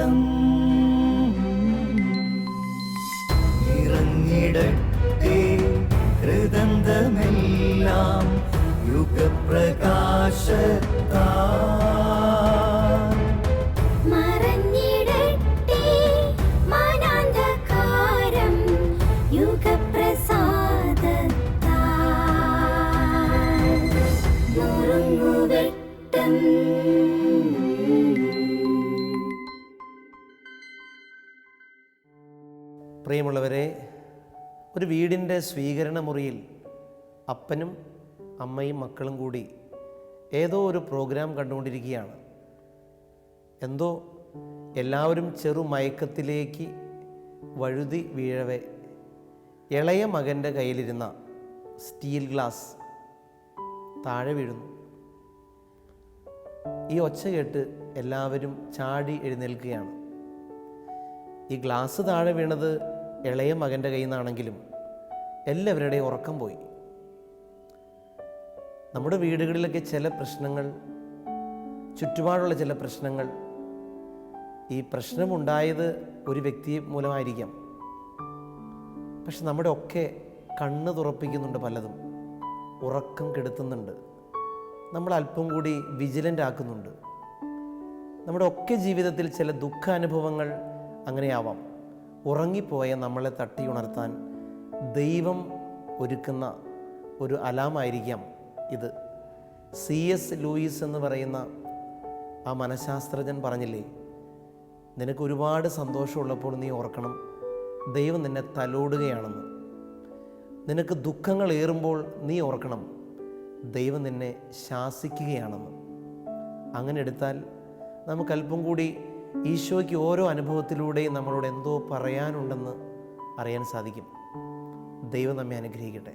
നുറുങ്ങുവെട്ടം പ്രിയമുള്ളവരെ ഒരു വീടിന്റെ സ്വീകരണ മുറിയിൽ അപ്പനും അമ്മയും മക്കളും കൂടി ഏതോ ഒരു പ്രോഗ്രാം കണ്ടുകൊണ്ടിരിക്കുകയാണ്. എന്തോ എല്ലാവരും ചെറു മയക്കത്തിലേക്ക് വഴുതി വീഴവേ. ഇളയ മകന്റെ കയ്യിലിരുന്ന സ്റ്റീൽ ഗ്ലാസ് താഴെ വീഴുന്നു. ഈ ഒച്ച കേട്ട് എല്ലാവരും ചാടി എഴുന്നേൽക്കുകയാണ്. ഈ ഗ്ലാസ് താഴെ വീണത് ഇളയ മകന്റെ കയ്യിൽ നിന്നാണെങ്കിലും എല്ലാവരുടെയും ഉറക്കം പോയി. നമ്മുടെ വീടുകളിലൊക്കെ ചില പ്രശ്നങ്ങൾ ചുറ്റുപാടുള്ള ചില പ്രശ്നങ്ങൾ ഈ പ്രശ്നമുണ്ടായത് ഒരു വ്യക്തി മൂലമായിരിക്കാം. പക്ഷെ നമ്മുടെ ഒക്കെ കണ്ണ് തുറപ്പിക്കുന്നുണ്ട് പലതും. ഉറക്കം കെടുത്തുന്നുണ്ട്. നമ്മൾ അല്പം കൂടി വിജിലന്റ് ആക്കുന്നുണ്ട് നമ്മുടെ ഒക്കെ ജീവിതത്തിൽ ചില ദുഃഖാനുഭവങ്ങൾ അങ്ങനെയാവാം. ഉറങ്ങിപ്പോയ നമ്മളെ തട്ടി ഉണർത്താൻ ദൈവം ഒരുക്കുന്ന ഒരു അലാമായിരിക്കാം ഇത്. സി എസ് ലൂയിസ് എന്ന് പറയുന്ന ആ മനഃശാസ്ത്രജ്ഞൻ പറഞ്ഞില്ലേ നിനക്ക് ഒരുപാട് സന്തോഷമുള്ളപ്പോൾ നീ ഓർക്കണം ദൈവം നിന്നെ തലോടുകയാണെന്ന്. നിനക്ക് ദുഃഖങ്ങൾ ഏറുമ്പോൾ നീ ഓർക്കണം ദൈവം നിന്നെ ശാസിക്കുകയാണെന്ന്. അങ്ങനെ എടുത്താൽ നമുക്കല്പം കൂടി ഈശോയ്ക്ക് ഓരോ അനുഭവത്തിലൂടെയും നമ്മളോട് എന്തോ പറയാനുണ്ടെന്ന് അറിയാൻ സാധിക്കും. ദൈവം നമ്മെ അനുഗ്രഹിക്കട്ടെ.